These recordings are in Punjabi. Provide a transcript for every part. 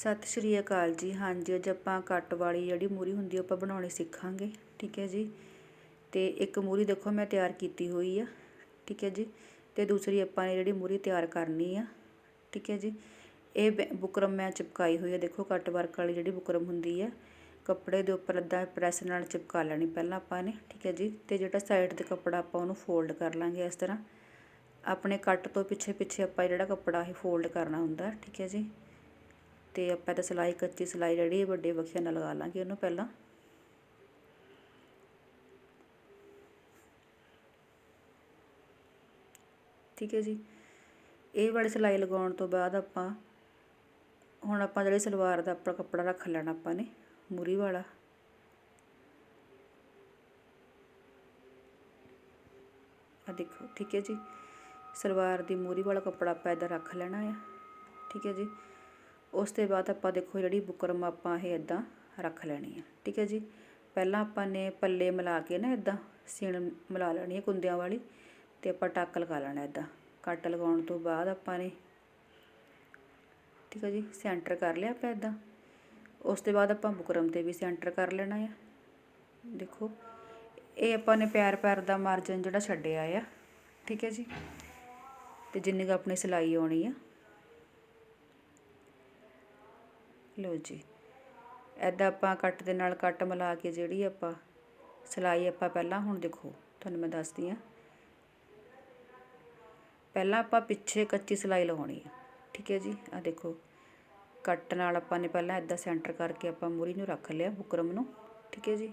ਸਤਿ ਸ਼੍ਰੀ ਅਕਾਲ ਜੀ। ਹਾਂਜੀ, ਅੱਜ ਆਪਾਂ ਕੱਟ ਵਾਲੀ ਜਿਹੜੀ ਮੂਰੀ ਹੁੰਦੀ ਉਹ ਆਪਾਂ ਬਣਾਉਣੀ ਸਿੱਖਾਂਗੇ। ਠੀਕ ਹੈ ਜੀ? ਤੇ ਇੱਕ ਮੂਰੀ ਦੇਖੋ, ਮੈਂ ਤਿਆਰ ਕੀਤੀ ਹੋਈ ਆ। ਠੀਕ ਹੈ ਜੀ? ਤੇ ਦੂਸਰੀ ਆਪਾਂ ਨੇ ਜਿਹੜੀ ਮੂਰੀ ਤਿਆਰ ਕਰਨੀ ਆ। ਠੀਕ ਹੈ ਜੀ? ਇਹ ਬੁਕਰਮ ਮੈਂ ਚਿਪਕਾਈ ਹੋਈ ਆ। ਦੇਖੋ, ਕੱਟ ਵਰਕ ਵਾਲੀ ਜਿਹੜੀ ਬੁਕਰਮ ਹੁੰਦੀ ਆ, ਕੱਪੜੇ ਦੇ ਉੱਪਰ ਅੱਧਾ ਪ੍ਰੈਸ ਨਾਲ ਚਿਪਕਾ ਲੈਣੀ ਪਹਿਲਾਂ ਆਪਾਂ ਨੇ। ਠੀਕ ਹੈ ਜੀ? ਤੇ ਜਿਹੜਾ ਸਾਈਡ ਤੇ ਕੱਪੜਾ ਆਪਾਂ ਉਹਨੂੰ ਫੋਲਡ ਕਰ ਲਾਂਗੇ ਇਸ ਤਰ੍ਹਾਂ। ਆਪਣੇ ਕੱਟ ਤੋਂ ਪਿੱਛੇ ਪਿੱਛੇ ਆਪਾਂ ਜਿਹੜਾ ਕੱਪੜਾ ਇਹ ਫੋਲਡ ਕਰਨਾ ਹੁੰਦਾ। ਠੀਕ ਹੈ ਜੀ? ਅਤੇ ਆਪਾਂ ਤਾਂ ਸਿਲਾਈ ਕੱਚੀ ਸਿਲਾਈ ਜਿਹੜੀ ਵੱਡੇ ਵਖਿਆਂ ਨਾਲ ਲਗਾ ਲਾਂਗੇ ਉਹਨੂੰ ਪਹਿਲਾਂ। ਠੀਕ ਹੈ ਜੀ। ਇਹ ਵਾਲੀ ਸਿਲਾਈ ਲਗਾਉਣ ਤੋਂ ਬਾਅਦ ਆਪਾਂ ਹੁਣ ਆਪਾਂ ਜਿਹੜੇ ਸਲਵਾਰ ਦਾ ਆਪਣਾ ਕੱਪੜਾ ਰੱਖ ਲੈਣਾ ਆਪਾਂ ਨੇ, ਮੂਰੀ ਵਾਲਾ। ਆ ਦੇਖੋ, ਠੀਕ ਹੈ ਜੀ। ਸਲਵਾਰ ਦੀ ਮੂਰੀ ਵਾਲਾ ਕੱਪੜਾ ਆਪਾਂ ਇੱਧਰ ਰੱਖ ਲੈਣਾ ਆ। ਠੀਕ ਹੈ ਜੀ। ਉਸ ਤੋਂ ਬਾਅਦ ਆਪਾਂ ਦੇਖੋ ਜਿਹੜੀ ਬੁਕਰਮ ਆਪਾਂ ਇਹ ਇੱਦਾਂ ਰੱਖ ਲੈਣੀ ਆ। ਠੀਕ ਹੈ ਜੀ? ਪਹਿਲਾਂ ਆਪਾਂ ਨੇ ਪੱਲੇ ਮਿਲਾ ਕੇ ਨਾ ਇੱਦਾਂ ਸੀਣ ਮਿਲਾ ਲੈਣੀ ਹੈ ਕੁੰਦਿਆਂ ਵਾਲੀ ਅਤੇ ਆਪਾਂ ਟੱਕ ਲਗਾ ਲੈਣਾ ਇੱਦਾਂ ਕੱਟ ਲਗਾਉਣ ਤੋਂ ਬਾਅਦ ਆਪਾਂ ਨੇ ਠੀਕ ਹੈ ਜੀ? ਸੈਂਟਰ ਕਰ ਲਿਆ ਆਪਾਂ ਇੱਦਾਂ ਉਸ ਤੋਂ ਬਾਅਦ ਆਪਾਂ ਬੁਕਰਮ ਤੇ ਵੀ ਸੈਂਟਰ ਕਰ ਲੈਣਾ ਆ। ਦੇਖੋ, ਇਹ ਆਪਾਂ ਨੇ ਪੈਰ ਪੈਰ ਦਾ ਮਾਰਜਨ ਜਿਹੜਾ ਛੱਡਿਆ ਆ। ਠੀਕ ਹੈ ਜੀ? ਤੇ ਜਿੰਨੀ ਕੁ ਆਪਣੀ ਸਿਲਾਈ ਆਉਣੀ ਆ ਲਓ ਜੀ। ਇੱਦਾਂ ਆਪਾਂ ਕੱਟ ਦੇ ਨਾਲ ਕੱਟ ਮਿਲਾ ਕੇ ਜਿਹੜੀ ਆਪਾਂ ਸਿਲਾਈ ਆਪਾਂ ਪਹਿਲਾਂ ਹੁਣ ਦੇਖੋ, ਤੁਹਾਨੂੰ ਮੈਂ ਦੱਸਦੀ ਆ ਪਹਿਲਾਂ ਆਪਾਂ ਪਿੱਛੇ ਕੱਚੀ ਸਿਲਾਈ ਲਗਾਉਣੀ ਆ, ਠੀਕ ਹੈ ਜੀ। ਆ ਦੇਖੋ, ਕੱਟ ਨਾਲ ਆਪਾਂ ਨੇ ਪਹਿਲਾਂ ਇੱਦਾਂ ਸੈਂਟਰ ਕਰਕੇ ਆਪਾਂ ਮੂਰੀ ਨੂੰ ਰੱਖ ਲਿਆ ਬੁਕਰਮ ਨੂੰ, ਠੀਕ ਹੈ ਜੀ।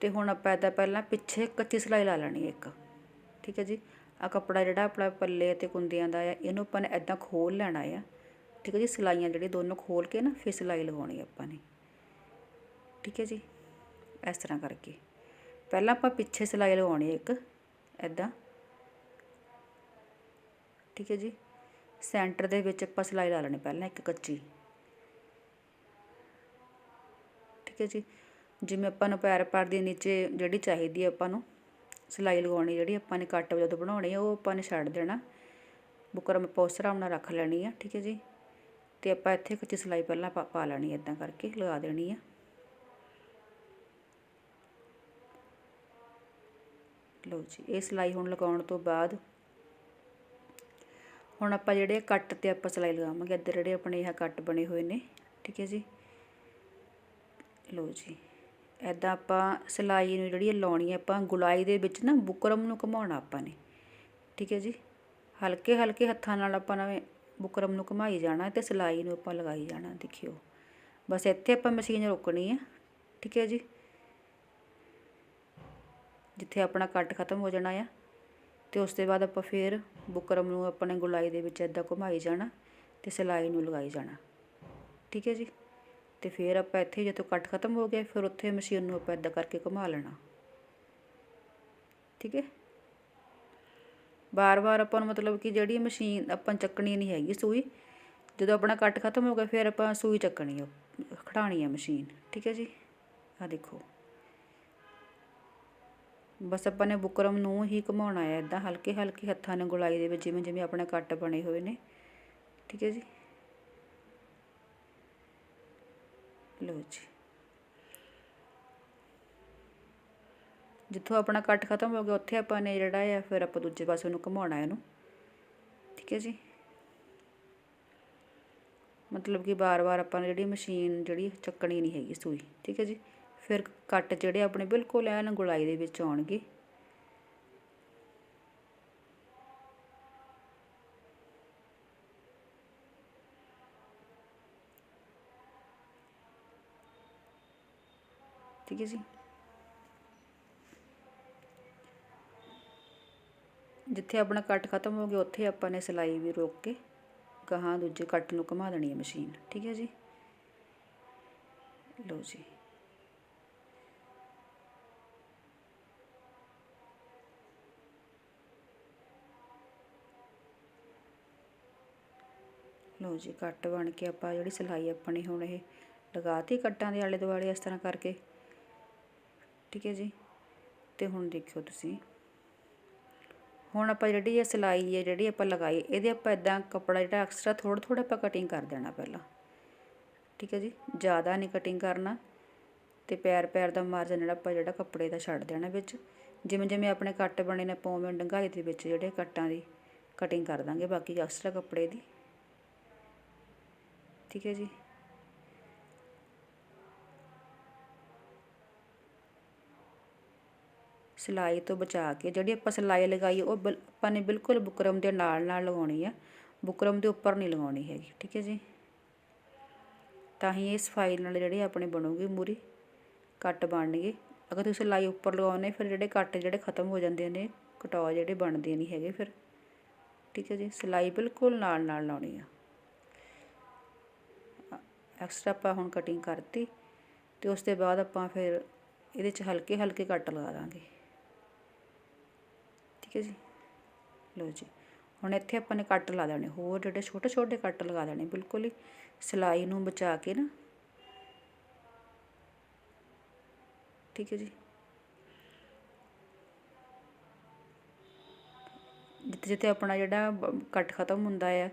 ਤੇ ਹੁਣ ਆਪਾਂ ਇਹਦਾ ਪਹਿਲਾਂ ਪਿੱਛੇ ਕੱਚੀ ਸਿਲਾਈ ਲਾ ਲੈਣੀ ਇੱਕ, ਠੀਕ ਹੈ ਜੀ। ਆਹ ਕੱਪੜਾ ਜਿਹੜਾ ਆਪਣਾ ਪੱਲੇ ਅਤੇ ਕੁੰਦਿਆਂ ਦਾ ਆ, ਇਹਨੂੰ ਆਪਾਂ ਨੇ ਐਦਾਂ ਖੋਲ ਲੈਣਾ ਆ। ਠੀਕ ਹੈ ਜੀ, ਸਿਲਾਈਆਂ ਜਿਹੜੀ ਦੋਨੋਂ ਖੋਲ ਕੇ ਨਾ ਫਿਰ ਸਿਲਾਈ ਲਗਾਉਣੀ ਆਪਾਂ ਨੇ। ਠੀਕ ਹੈ ਜੀ, ਇਸ ਤਰ੍ਹਾਂ ਕਰਕੇ। ਪਹਿਲਾਂ ਆਪਾਂ ਪਿੱਛੇ ਸਿਲਾਈ ਲਗਾਉਣੀ ਹੈ ਇੱਕ ਐਦਾਂ ਠੀਕ ਹੈ ਜੀ, ਸੈਂਟਰ ਦੇ ਵਿੱਚ ਆਪਾਂ ਸਿਲਾਈ ਲਾ ਲੈਣੀ ਪਹਿਲਾਂ ਇੱਕ ਕੱਚੀ। ਠੀਕ ਹੈ ਜੀ, ਜਿਵੇਂ ਆਪਾਂ ਨੂੰ ਪੈਰ ਪੈਰ ਦੇ ਨੀਚੇ ਜਿਹੜੀ ਚਾਹੀਦੀ ਹੈ ਆਪਾਂ ਨੂੰ ਸਿਲਾਈ ਲਗਾਉਣੀ ਜਿਹੜੀ ਆਪਾਂ ਨੇ ਕੱਟ ਜਦੋਂ ਬਣਾਉਣੇ ਆ, ਉਹ ਆਪਾਂ ਨੇ ਛੱਡ ਦੇਣਾ। ਬੁਕਰਮ ਆਪਾਂ ਉਸ ਹਿਸਾਬ ਨਾਲ ਰੱਖ ਲੈਣੀ ਆ, ਠੀਕ ਹੈ ਜੀ। ਤੇ ਆਪਾਂ ਇੱਥੇ ਕੱਚੀ ਸਿਲਾਈ ਪਹਿਲਾਂ ਪਾ ਪਾ ਲੈਣੀ ਇਦਾਂ ਕਰਕੇ, ਲਗਾ ਦੇਣੀ ਆ। ਲਓ ਜੀ, ਇਹ ਸਿਲਾਈ ਹੁਣ ਲਗਾਉਣ ਤੋਂ ਬਾਅਦ ਹੁਣ ਆਪਾਂ ਜਿਹੜੇ ਕੱਟ ਤੇ ਆਪਾਂ ਸਿਲਾਈ ਲਗਾਵਾਂਗੇ, ਇੱਧਰ ਜਿਹੜੇ ਆਪਣੇ ਇਹ ਕੱਟ ਬਣੇ ਹੋਏ ਨੇ, ਠੀਕ ਹੈ ਜੀ। ਲਓ ਜੀ। ਇੱਦਾਂ ਆਪਾਂ ਸਿਲਾਈ ਨੂੰ ਜਿਹੜੀ ਲਾਉਣੀ ਆਪਾਂ ਗੁਲਾਈ ਦੇ ਵਿੱਚ ਨਾ ਬੁਕਰਮ ਨੂੰ ਘੁਮਾਉਣਾ ਆਪਾਂ ਨੇ। ਠੀਕ ਹੈ ਜੀ? ਹਲਕੇ ਹਲਕੇ ਹੱਥਾਂ ਨਾਲ ਆਪਾਂ ਨਵੇਂ ਬੁਕਰਮ ਨੂੰ ਘੁਮਾਈ ਜਾਣਾ ਅਤੇ ਸਿਲਾਈ ਨੂੰ ਆਪਾਂ ਲਗਾਈ ਜਾਣਾ, ਦੇਖਿਓ। ਬਸ ਇੱਥੇ ਆਪਾਂ ਮਸ਼ੀਨ ਰੋਕਣੀ ਆ। ਠੀਕ ਹੈ ਜੀ? ਜਿੱਥੇ ਆਪਣਾ ਕੱਟ ਖਤਮ ਹੋ ਜਾਣਾ ਆ ਤੇ ਉਸ ਤੋਂ ਬਾਅਦ ਆਪਾਂ ਫੇਰ ਬੁਕਰਮ ਨੂੰ ਆਪਣੇ ਗੁਲਾਈ ਦੇ ਵਿੱਚ ਇਦਾਂ ਘੁਮਾਈ ਜਾਣਾ ਤੇ ਸਿਲਾਈ ਨੂੰ ਲਗਾਈ ਜਾਣਾ। ਠੀਕ ਹੈ ਜੀ? ਤੇ ਫਿਰ ਆਪਾਂ ਇੱਥੇ ਜਦੋਂ ਕੱਟ ਖਤਮ ਹੋ ਗਿਆ, ਫਿਰ ਉੱਥੇ ਮਸ਼ੀਨ ਨੂੰ ਆਪਾਂ ਇਦਾਂ ਕਰਕੇ ਘੁਮਾ ਲੈਣਾ। ਠੀਕ ਹੈ? ਬਾਰ-ਬਾਰ ਆਪਾਂ ਨੂੰ ਮਤਲਬ ਕਿ ਜਿਹੜੀ ਮਸ਼ੀਨ ਆਪਾਂ ਚੱਕਣੀ ਨਹੀਂ ਹੈਗੀ ਸੂਈ, ਜਦੋਂ ਆਪਣਾ ਕੱਟ ਖਤਮ ਹੋ ਗਿਆ, ਫਿਰ ਆਪਾਂ ਸੂਈ ਚੱਕਣੀ ਆ ਖੜਾਣੀ ਆ ਮਸ਼ੀਨ। ਠੀਕ ਹੈ ਜੀ? ਆ ਦੇਖੋ। ਬਸ ਆਪਾਂ ਨੇ ਬੁਕਰਮ ਨੂੰ ਹੀ ਘੁਮਾਉਣਾ ਹੈ ਇਦਾਂ ਹਲਕੇ ਹਲਕੇ ਹੱਥਾਂ ਨਾਲ ਗੁਲਾਈ ਦੇ ਵਿੱਚ ਜਿਵੇਂ ਜਿਵੇਂ ਆਪਣੇ ਕੱਟ ਬਣੇ ਹੋਏ ਨੇ। ਠੀਕ ਹੈ ਜੀ? ਲਓ ਜੀ। ਜਿੱਥੋਂ ਆਪਣਾ ਕੱਟ ਖਤਮ ਹੋ ਗਿਆ, ਉੱਥੇ ਆਪਾਂ ਨੇ ਜਿਹੜਾ ਆ, ਫਿਰ ਆਪਾਂ ਦੂਜੇ ਪਾਸੇ ਨੂੰ ਘੁਮਾਉਣਾ ਇਹਨੂੰ। ਠੀਕ ਹੈ ਜੀ? ਮਤਲਬ ਕਿ ਬਾਰ-ਬਾਰ ਆਪਾਂ ਨੇ ਜਿਹੜੀ ਮਸ਼ੀਨ ਜਿਹੜੀ ਚੱਕਣੀ ਨਹੀਂ ਹੈਗੀ ਸੂਈ। ਠੀਕ ਹੈ ਜੀ? ਫਿਰ ਕੱਟ ਜਿਹੜੇ ਆਪਣੇ ਬਿਲਕੁਲ ਐਨ ਗੁਲਾਈ ਦੇ ਵਿੱਚ ਆਉਣਗੇ ਠੀਕ ਜੀ। ਜਿੱਥੇ ਆਪਣਾ ਕੱਟ ਖਤਮ ਹੋ ਗਿਆ, ਉੱਥੇ ਆਪਾਂ ਨੇ ਸਿਲਾਈ ਵੀ ਰੋਕ ਕੇ ਗਾਹਾਂ ਦੂਜੇ ਕੱਟ ਨੂੰ ਘੁਮਾ ਦੇਣੀ ਹੈ ਮਸ਼ੀਨ। ਠੀਕ ਹੈ ਜੀ? ਲਓ ਜੀ। ਲਓ ਜੀ, ਕੱਟ ਬਣ ਕੇ ਆਪਾਂ ਜਿਹੜੀ ਸਿਲਾਈ ਆਪਣੀ ਹੁਣ ਇਹ ਲਗਾਤੀ ਕੱਟਾਂ ਦੇ ਆਲੇ ਦੁਆਲੇ ਇਸ ਤਰ੍ਹਾਂ ਕਰਕੇ ਠੀਕ ਹੈ ਜੀ। ਤੇ ਹੁਣ ਦੇਖਿਓ ਤੁਸੀਂ। ਹੁਣ ਆਪਾਂ ਜਿਹੜੀ ਇਹ ਸਿਲਾਈ ਹੈ, ਜਿਹੜੀ ਆਪਾਂ ਲਗਾਈ, ਇਹਦੇ ਆਪਾਂ ਇਦਾਂ ਕੱਪੜਾ ਜਿਹੜਾ ਐਕਸਟਰਾ ਥੋੜਾ ਥੋੜਾ ਆਪਾਂ ਕਟਿੰਗ ਕਰ ਦੇਣਾ ਪਹਿਲਾਂ। ਠੀਕ ਹੈ ਜੀ, ਜ਼ਿਆਦਾ ਨਹੀਂ ਕਟਿੰਗ ਕਰਨਾ। ਤੇ ਪੈਰ ਪੈਰ ਦਾ ਮਾਰਜਨ ਜਿਹੜਾ ਆਪਾਂ ਜਿਹੜਾ ਕੱਪੜੇ ਦਾ ਛੱਡ ਦੇਣਾ ਵਿੱਚ। ਜਿਵੇਂ ਜਿਵੇਂ ਆਪਣੇ ਕੱਟ ਬਣੇ ਨੇ, ਆਪਾਂ ਉਵੇਂ ਡੰਗਾਈ ਦੇ ਵਿੱਚ ਜਿਹੜੇ ਕੱਟਾਂ ਦੀ ਕਟਿੰਗ ਕਰ ਦਾਂਗੇ, ਬਾਕੀ ਐਕਸਟਰਾ ਕੱਪੜੇ ਦੀ। ਠੀਕ ਹੈ ਜੀ। ਸਿਲਾਈ ਤੋਂ ਬਚਾ ਕੇ ਜਿਹੜੀ ਆਪਾਂ ਸਿਲਾਈ ਲਗਾਈ, ਉਹ ਬਿਲ- ਆਪਾਂ ਨੇ ਬਿਲਕੁਲ ਬੁਕਰਮ ਦੇ ਨਾਲ ਨਾਲ ਲਗਾਉਣੀ ਆ। ਬੁਕਰਮ ਦੇ ਉੱਪਰ ਨਹੀਂ ਲਗਾਉਣੀ ਹੈਗੀ, ਠੀਕ ਹੈ ਜੀ? ਤਾਂ ਹੀ ਇਹ ਸਫ਼ਾਈ ਨਾਲ ਜਿਹੜੇ ਆਪਣੇ ਬਣੂਗੀ ਮੂਰੀ, ਕੱਟ ਬਣਨਗੇ। ਅਗਰ ਤੁਸੀਂ ਸਿਲਾਈ ਉੱਪਰ ਲਗਾਉਨੇ ਫਿਰ ਜਿਹੜੇ ਕੱਟ ਜਿਹੜੇ ਖਤਮ ਹੋ ਜਾਂਦੇ ਨੇ, ਕਟਾਅ ਜਿਹੜੇ ਬਣਦੇ ਨਹੀਂ ਹੈਗੇ ਫਿਰ। ਠੀਕ ਹੈ ਜੀ? ਸਿਲਾਈ ਬਿਲਕੁਲ ਨਾਲ ਨਾਲ ਲਾਉਣੀ ਆ। ਐਕਸਟਰਾ ਆਪਾਂ ਹੁਣ ਕਟਿੰਗ ਕਰਤੀ, ਤੇ ਉਸ ਤੋਂ ਬਾਅਦ ਆਪਾਂ ਫਿਰ ਇਹਦੇ 'ਚ ਹਲਕੇ ਹਲਕੇ ਕੱਟ ਲਗਾ ਦਾਂਗੇ। ਠੀਕ ਹੈ ਜੀ। ਲਓ ਜੀ, ਹੁਣ ਇੱਥੇ ਆਪਾਂ ਨੇ ਕੱਟ ਲਾ ਦੇਣੇ, ਹੋਰ ਜਿਹੜੇ ਛੋਟੇ ਛੋਟੇ ਕੱਟ ਲਗਾ ਦੇਣੇ, ਬਿਲਕੁਲ ਹੀ ਸਿਲਾਈ ਨੂੰ ਬਚਾ ਕੇ ਨਾ। ਠੀਕ ਹੈ ਜੀ। ਜਿੱਥੇ ਜਿੱਥੇ ਆਪਣਾ ਜਿਹੜਾ ਕੱਟ ਖਤਮ ਹੁੰਦਾ ਆ,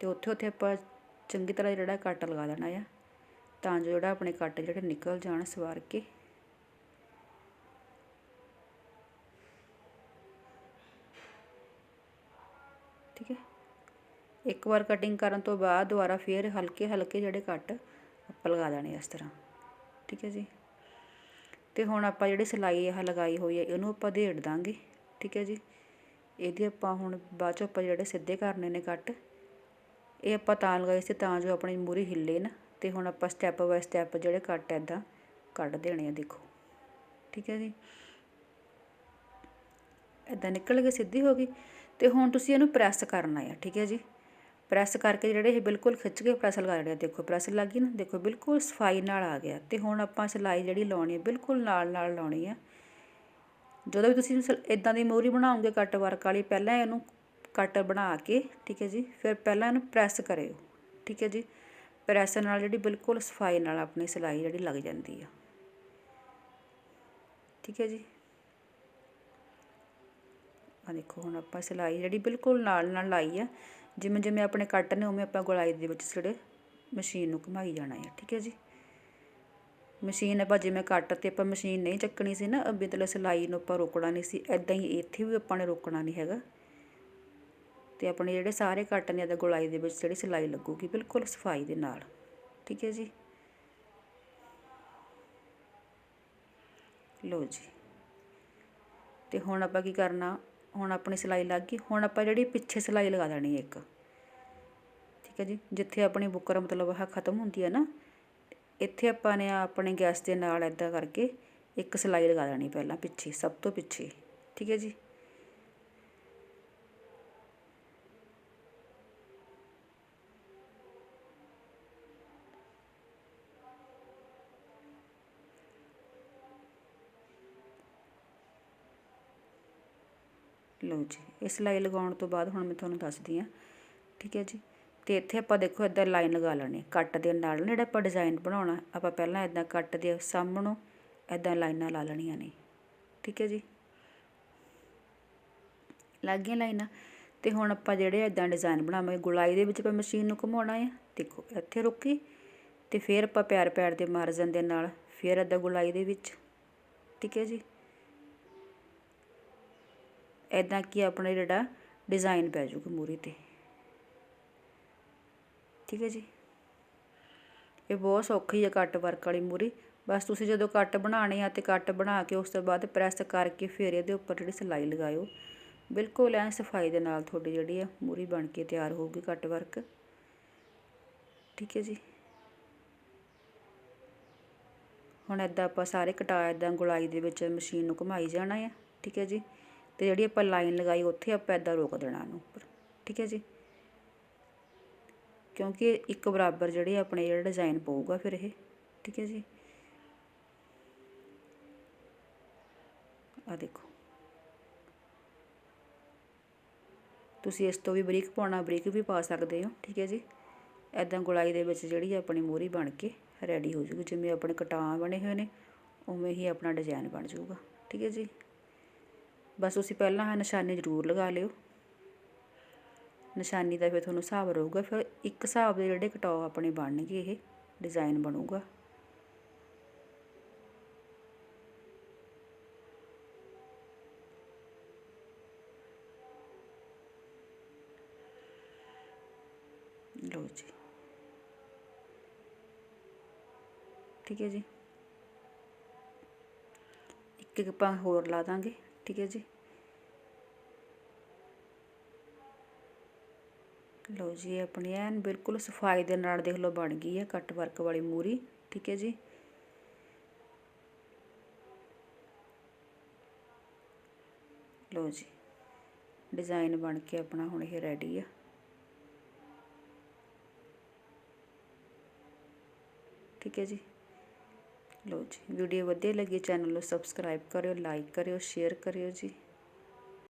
ਤੇ ਉੱਥੇ ਉੱਥੇ ਆਪਾਂ ਚੰਗੀ ਤਰ੍ਹਾਂ ਜਿਹੜਾ ਕੱਟ ਲਗਾ ਦੇਣਾ ਆ, ਤਾਂ ਜੋ ਜਿਹੜਾ ਆਪਣੇ ਕੱਟ ਜਿਹੜੇ ਨਿਕਲ ਜਾਣ ਸਵਾਰ ਕੇ। ਠੀਕ ਹੈ। ਇੱਕ ਵਾਰ ਕਟਿੰਗ ਕਰਨ ਤੋਂ ਬਾਅਦ ਦੁਬਾਰਾ ਫੇਰ ਹਲਕੇ ਹਲਕੇ ਜਿਹੜੇ ਕੱਟ ਆਪਾਂ ਲਗਾ ਦੇਣੇ ਇਸ ਤਰ੍ਹਾਂ। ਠੀਕ ਹੈ ਜੀ। ਤੇ ਹੁਣ ਆਪਾਂ ਜਿਹੜੀ ਸਿਲਾਈ ਇਹ ਲਗਾਈ ਹੋਈ ਹੈ, ਇਹਨੂੰ ਆਪਾਂ ਢੇੜ ਦਾਂਗੇ। ਠੀਕ ਹੈ ਜੀ। ਇਹਦੇ ਆਪਾਂ ਹੁਣ ਬਾਅਦ ਚ ਆਪਾਂ ਜਿਹੜੇ ਸਿੱਧੇ ਕਰਨੇ ਨੇ ਕੱਟ ਇਹ ਆਪਾਂ ਤਾਂ ਲਗਾਏ ਸੀ ਤਾਂ ਜੋ ਆਪਣੀ ਮੂਰੀ ਹਿੱਲੇ ਨਾ। ਤੇ ਹੁਣ ਆਪਾਂ ਸਟੈਪ ਬਾਏ ਸਟੈਪ ਜਿਹੜੇ ਕੱਟ ਐਦਾਂ ਕੱਢ ਦੇਣੇ ਆ, ਦੇਖੋ। ਠੀਕ ਹੈ ਜੀ। ਐਦਾਂ ਨਿਕਲ ਕੇ ਸਿੱਧੀ ਹੋ ਗਈ। ਤੇ ਹੁਣ ਤੁਸੀਂ ਇਹਨੂੰ ਪ੍ਰੈਸ ਕਰਨਾ ਆ, ਠੀਕ ਹੈ ਜੀ? ਪ੍ਰੈਸ ਕਰਕੇ ਜਿਹੜੇ ਇਹ ਬਿਲਕੁਲ ਖਿੱਚ ਕੇ ਪ੍ਰੈਸ ਲਗਾ ਦੇਣੇ ਦੇਖੋ ਪ੍ਰੈਸ ਲੱਗ ਗਈ ਨਾ, ਦੇਖੋ, ਬਿਲਕੁਲ ਸਫ਼ਾਈ ਨਾਲ ਆ ਗਿਆ। ਤੇ ਹੁਣ ਆਪਾਂ ਸਿਲਾਈ ਜਿਹੜੀ ਲਾਉਣੀ ਹੈ ਬਿਲਕੁਲ ਨਾਲ ਨਾਲ ਲਾਉਣੀ ਆ। ਜਦੋਂ ਵੀ ਤੁਸੀਂ ਇਦਾਂ ਦੀ ਮੋਰੀ ਬਣਾਓਗੇ, ਕੱਟ ਵਰਕ ਵਾਲੀ, ਪਹਿਲਾਂ ਇਹਨੂੰ ਕੱਟ ਬਣਾ ਕੇ, ਠੀਕ ਹੈ ਜੀ? ਫਿਰ ਪਹਿਲਾਂ ਇਹਨੂੰ ਪ੍ਰੈਸ ਕਰਿਓ, ਠੀਕ ਹੈ ਜੀ? ਪ੍ਰੈਸ ਨਾਲ ਜਿਹੜੀ ਬਿਲਕੁਲ ਸਫ਼ਾਈ ਨਾਲ ਆਪਣੀ ਸਿਲਾਈ ਜਿਹੜੀ ਲੱਗ ਜਾਂਦੀ ਆ। ਠੀਕ ਹੈ ਜੀ? ਆ ਦੇਖੋ, ਹੁਣ ਆਪਾਂ ਸਿਲਾਈ ਜਿਹੜੀ ਬਿਲਕੁਲ ਨਾਲ ਨਾਲ ਲਾਈ ਆ, ਜਿਵੇਂ ਜਿਵੇਂ ਆਪਣੇ ਕੱਟ ਨੇ ਉਵੇਂ ਆਪਾਂ ਗੋਲਾਈ ਦੇ ਵਿੱਚ ਜਿਹੜੇ ਮਸ਼ੀਨ ਨੂੰ ਘੁਮਾਈ ਜਾਣਾ ਹੈ ਠੀਕ ਹੈ ਜੀ? ਮਸ਼ੀਨ ਆਪਾਂ ਜਿਵੇਂ ਕੱਟ ਤੇ ਆਪਾਂ ਮਸ਼ੀਨ ਨਹੀਂ ਚੱਕਣੀ ਸੀ ਨਾ ਅੱਬੇ ਤਲੇ ਸਿਲਾਈ ਨੂੰ ਆਪਾਂ ਰੋਕਣਾ ਨਹੀਂ ਸੀ ਐਦਾਂ ਹੀ ਇੱਥੇ ਵੀ ਆਪਾਂ ਨੇ ਰੋਕਣਾ ਨਹੀਂ ਹੈਗਾ। ਤੇ ਆਪਣੇ ਜਿਹੜੇ ਸਾਰੇ ਕੱਟ ਨੇ ਇਹਦਾ ਗੋਲਾਈ ਦੇ ਵਿੱਚ ਜਿਹੜੀ ਸਿਲਾਈ ਲੱਗੂਗੀ, ਬਿਲਕੁਲ ਸਫ਼ਾਈ ਦੇ ਨਾਲ, ਠੀਕ ਹੈ ਜੀ? ਲਓ ਜੀ। ਤੇ ਹੁਣ ਆਪਾਂ ਕੀ ਕਰਨਾ ਹੁਣ ਆਪਣੀ ਸਿਲਾਈ ਲੱਗ ਗਈ। ਹੁਣ ਆਪਾਂ ਜਿਹੜੀ ਪਿੱਛੇ ਸਿਲਾਈ ਲਗਾ ਦੇਣੀ ਹੈ ਇੱਕ। ਠੀਕ ਹੈ ਜੀ? ਜਿੱਥੇ ਆਪਣੀ ਬੁੱਕਰ ਮਤਲਬ ਆਹ ਖਤਮ ਹੁੰਦੀ ਹੈ ਨਾ, ਇੱਥੇ ਆਪਾਂ ਨੇ ਆਪਣੇ ਗੈਸ ਦੇ ਨਾਲ ਇੱਦਾਂ ਕਰਕੇ ਇੱਕ ਸਿਲਾਈ ਲਗਾ ਦੇਣੀ ਪਹਿਲਾਂ ਪਿੱਛੇ, ਸਭ ਤੋਂ ਪਿੱਛੇ। ਠੀਕ ਹੈ ਜੀ? ਲਓ ਜੀ ਇਹ ਸਿਲਾਈ ਲਗਾਉਣ ਤੋਂ ਬਾਅਦ ਹੁਣ ਮੈਂ ਤੁਹਾਨੂੰ ਦੱਸਦੀ ਆ ਠੀਕ ਹੈ ਜੀ? ਤੇ ਇੱਥੇ ਆਪਾਂ ਦੇਖੋ ਇਦਾਂ ਲਾਈਨ ਲਗਾ ਲੈਣੀ ਕੱਟ ਦੇ ਨਾਲ ਜਿਹੜਾ ਆਪਾਂ ਡਿਜ਼ਾਈਨ ਬਣਾਉਣਾ, ਆਪਾਂ ਪਹਿਲਾਂ ਇਦਾਂ ਕੱਟ ਦੇ ਸਾਹਮਣੋਂ ਇਦਾਂ ਲਾਈਨਾਂ ਲਾ ਲੈਣੀਆਂ ਨੇ, ਠੀਕ ਹੈ ਜੀ? ਲੱਗ ਗਈਆਂ ਲਾਈਨਾਂ, ਤੇ ਹੁਣ ਆਪਾਂ ਜਿਹੜੇ ਇਦਾਂ ਡਿਜ਼ਾਈਨ ਬਣਾਵਾਂਗੇ, ਗੁਲਾਈ ਦੇ ਵਿੱਚ ਆਪਾਂ ਮਸ਼ੀਨ ਨੂੰ ਘੁਮਾਉਣਾ ਹੈ, ਦੇਖੋ ਇੱਥੇ ਰੁਕੀ, ਤੇ ਫਿਰ ਆਪਾਂ ਪੈਰ ਪੈਰ ਦੇ ਮਾਰਜਨ ਦੇ ਨਾਲ ਫਿਰ ਇਦਾਂ ਗੁਲਾਈ ਦੇ ਵਿੱਚ, ਠੀਕ ਹੈ ਜੀ? ਇੱਦਾਂ ਕਿ ਆਪਣਾ ਜਿਹੜਾ ਡਿਜ਼ਾਈਨ ਪੈ ਜਾਊਗਾ ਮੂਰੀ ਤੇ। ਠੀਕ ਹੈ ਜੀ? ਇਹ ਬਹੁਤ ਸੌਖੀ ਹੈ ਕੱਟ ਵਰਕ ਵਾਲੀ ਮੂਰੀ ਬਸ ਤੁਸੀਂ ਜਦੋਂ ਕੱਟ ਬਣਾਉਣੇ ਆ ਤੇ ਕੱਟ ਬਣਾ ਕੇ ਉਸ ਤੋਂ ਬਾਅਦ ਪ੍ਰੈਸ ਕਰਕੇ ਫਿਰ ਇਹਦੇ ਉੱਪਰ ਜਿਹੜੀ ਸਿਲਾਈ ਲਗਾਇਓ। ਬਿਲਕੁਲ ਐ ਸਫ਼ਾਈ ਦੇ ਨਾਲ ਤੁਹਾਡੀ ਜਿਹੜੀ ਆ ਮੂਰੀ ਬਣ ਕੇ ਤਿਆਰ ਹੋਊਗੀ ਕੱਟ ਵਰਕ ਠੀਕ ਹੈ ਜੀ? ਹੁਣ ਇਦਾਂ ਆਪਾਂ ਸਾਰੇ ਕਟਾ ਇਦਾਂ ਗੁਲਾਈ ਦੇ ਵਿੱਚ ਮਸ਼ੀਨ ਨੂੰ ਘੁਮਾਈ ਜਾਣਾ ਹੈ ਠੀਕ ਹੈ ਜੀ? ਅਤੇ ਜਿਹੜੀ ਆਪਾਂ ਲਾਈਨ ਲਗਾਈ ਉੱਥੇ ਆਪਾਂ ਇੱਦਾਂ ਰੋਕ ਦੇਣਾ ਉਹਨੂੰ ਉੱਪਰ। ਠੀਕ ਹੈ ਜੀ? ਕਿਉਂਕਿ ਇੱਕ ਬਰਾਬਰ ਜਿਹੜੇ ਆਪਣੇ ਜਿਹੜਾ ਡਿਜ਼ਾਈਨ ਪਊਗਾ ਫਿਰ ਇਹ। ਠੀਕ ਹੈ ਜੀ? ਆ ਦੇਖੋ। ਤੁਸੀਂ ਇਸ ਤੋਂ ਵੀ ਬਰੀਕ ਪਾਉਣਾ, ਬਰੀਕ ਵੀ ਪਾ ਸਕਦੇ ਹੋ। ਠੀਕ ਹੈ ਜੀ? ਐਦਾਂ ਗੁਲਾਈ ਦੇ ਵਿੱਚ ਜਿਹੜੀ ਆਪਣੀ ਮੋਰੀ ਬਣ ਕੇ ਰੈਡੀ ਹੋ ਜੂਗੀ। ਜਿਵੇਂ ਆਪਣੇ ਕਟਾਂ ਬਣੇ ਹੋਏ ਨੇ, ਉਵੇਂ ਹੀ ਆਪਣਾ ਡਿਜ਼ਾਈਨ ਬਣ ਜਾਊਗਾ ਠੀਕ ਹੈ ਜੀ? ਬਸ ਤੁਸੀਂ ਪਹਿਲਾਂ ਆਹ ਨਿਸ਼ਾਨੀ ਜ਼ਰੂਰ ਲਗਾ ਲਿਓ। ਨਿਸ਼ਾਨੀ ਦਾ ਫਿਰ ਤੁਹਾਨੂੰ ਹਿਸਾਬ ਰਹੂਗਾ, ਫਿਰ ਇੱਕ ਹਿਸਾਬ ਦੇ ਜਿਹੜੇ ਕਟਾਓ ਆਪਣੇ ਬਣਨਗੇ ਇਹ, ਡਿਜ਼ਾਈਨ ਬਣੂਗਾ। ਲਓ ਜੀ। ਠੀਕ ਹੈ ਜੀ। ਇੱਕ ਇੱਕ ਆਪਾਂ ਹੋਰ ਲਾ ਦਾਂਗੇ। ਠੀਕ ਹੈ ਜੀ। ਲਓ ਜੀ ਆਪਣੀ ਐਨ ਬਿਲਕੁਲ ਸਫ਼ਾਈ ਦੇ ਨਾਲ ਦੇਖ ਲਓ ਬਣ ਗਈ ਹੈ, ਕੱਟ ਵਰਕ ਵਾਲੀ ਮੂਰੀ, ਠੀਕ ਹੈ ਜੀ। ਲਓ ਜੀ, ਡਿਜ਼ਾਈਨ ਬਣ ਕੇ ਆਪਣਾ ਹੁਣ ਇਹ ਰੈਡੀ ਆ। ਠੀਕ ਹੈ ਜੀ। ਲਓ ਜੀ ਵੀਡੀਓ ਵਧੀਆ ਲੱਗੀ ਚੈਨਲ ਨੂੰ ਸਬਸਕ੍ਰਾਈਬ ਕਰਿਓ ਲਾਈਕ ਕਰਿਓ ਸ਼ੇਅਰ ਕਰਿਓ ਜੀ।